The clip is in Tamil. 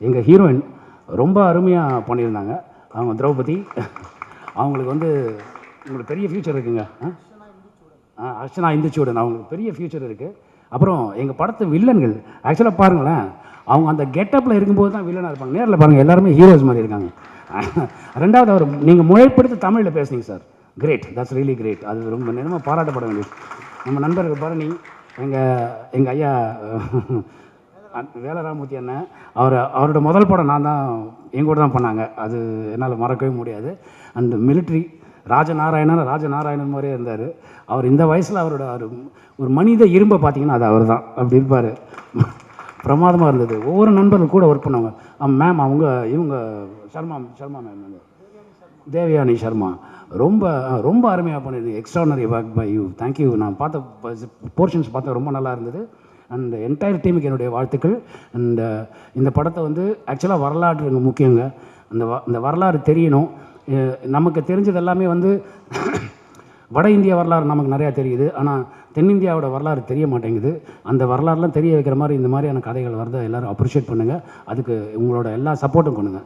எங்கள் ஹீரோயின் ரொம்ப அருமையாக பண்ணியிருந்தாங்க. அவங்க திரௌபதி அவங்களுக்கு வந்து உங்களுக்கு பெரிய ஃப்யூச்சர் இருக்குங்க. ஆ? அர்ச்சனா இந்துச்சூடன் அவங்களுக்கு பெரிய ஃப்யூச்சர் இருக்குது அப்புறம் எங்கள் படத்து வில்லன்கள் ஆக்சுவலாக பாருங்களேன் அவங்க அந்த கெட்டப்பில் இருக்கும்போது தான் வில்லனாக இருப்பாங்க. நேரில் பாருங்கள் எல்லாருமே ஹீரோஸ் மாதிரி இருக்காங்க. ரெண்டாவது அவர் நீங்கள் முறைப்படுத்தி தமிழில் பேசுனீங்க sir great that's really great அது ரொம்ப நேரமாக பாராட்டப்பட வேண்டியது. நம்ம நண்பர்கள் பரணி எங்கள் எங்கள் ஐயா வேலராமூர்த்தி அண்ணன் அவர் அவரோட முதல் படம் நான் தான் எங்கூட தான் பண்ணாங்க. அது என்னால் மறக்கவே முடியாது. அண்ட் மிலிட்ரி ராஜநாராயணன் ராஜநாராயணன் மாதிரியே இருந்தார். அவர் இந்த வயசில் அவரோட ஒரு ஒரு மனித இரும்பை பார்த்தீங்கன்னா அது அவர் தான். அப்படி இருப்பார். பிரமாதமாக இருந்தது. ஒவ்வொரு நண்பர்கள் கூட ஒர்க் பண்ணவங்க. மேம் அவங்க இவங்க சர்மா சர்மா மேம் தேவயானி சர்மா. ரொம்ப ரொம்ப அருமையாக பண்ணிருந்தது extraordinary work by you thank you நான் பார்த்த போர்ஷன்ஸ் பார்த்தா ரொம்ப நல்லா இருந்தது. அந்த என்டையர் டீமுக்கு என்னுடைய வாழ்த்துக்கள். அந்த இந்த படத்தை வந்து ஆக்சுவலாக வரலாற்று முக்கியங்க. அந்த வ இந்த வரலாறு தெரியணும். நமக்கு தெரிஞ்சது எல்லாமே வந்து வட இந்திய வரலாறு நமக்கு நிறையா தெரியுது. ஆனால் தென்னிந்தியாவோட வரலாறு தெரிய மாட்டேங்குது. அந்த வரலாறுலாம் தெரிய வைக்கிற மாதிரி இந்த மாதிரியான கதைகள் வரதை எல்லோரும் அப்ரிஷியேட் பண்ணுங்கள் அதுக்கு உங்களோட எல்லா சப்போர்ட்டும் பண்ணுங்கள்